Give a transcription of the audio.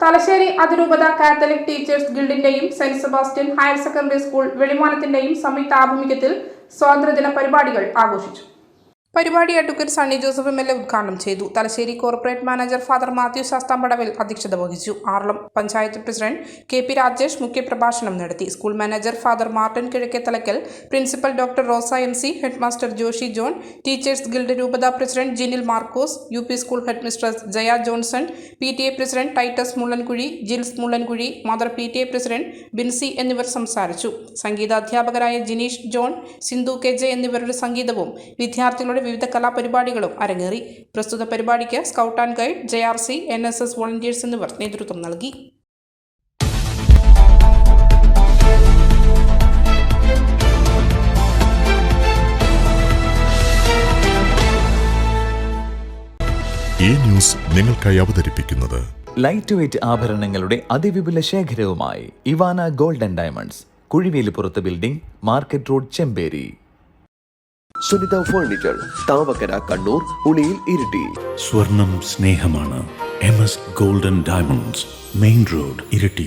തലശ്ശേരി അതിരൂപത Catholic teachers ഗിൽഡിന്റെയും saint Sebastian higher secondary school വെളിമാനത്തിന്റെയും സംയുക്ത ആഭിമുഖ്യത്തിൽ സ്വാതന്ത്ര്യദിന പരിപാടികൾ ആഘോഷിച്ചു. പരിപാടി advocate Sunny Joseph M L A ഉദ്ഘാടനം ചെയ്തു. Thalassery corporate manager father Mathew Sasthampadavil അധ്യക്ഷത വഹിച്ചു. Aralam panchayat president K P Rajesh മുഖ്യപ്രഭാഷണം നടത്തി. School manager father Martin Kizhakkethalakkal principal doctor Rosa M C head master Joshi John teachers guild രൂപത president Jinil Markose U P school head mistress Jaya Johnson P T A president Titus Mullankuzhy Jils Mullankuzhy mother P T A president Binsy എന്നിവർ സംസാരിച്ചു. സംഗീതാധ്യാപകരായ Jineesh John Sindhu K J എന്നിവരുടെ സംഗീതവും വിദ്യാർത്ഥികളുടെ വിവിധ കലാപരിപാടികളും അരങ്ങേറി. പ്രസ്തുത പരിപാടിക്ക് scout and guide J R C N S S volunteers എന്നിവർ നേതൃത്വം നൽകി. ഈ ന്യൂസ് നിങ്ങൾക്കായി അവതരിപ്പിക്കുന്നത് ലൈറ്റ് വെയ്റ്റ് ആഭരണങ്ങളുടെ അതിവിപുല ശേഖരവുമായി Evana golden diamonds Kuzhivelippurath building market road Chemperi. Sunitha furniture Thavakkara Kannur Uliyil Iritty. സ്വർണം സ്നേഹമാണ് M S golden diamonds main road Iritty.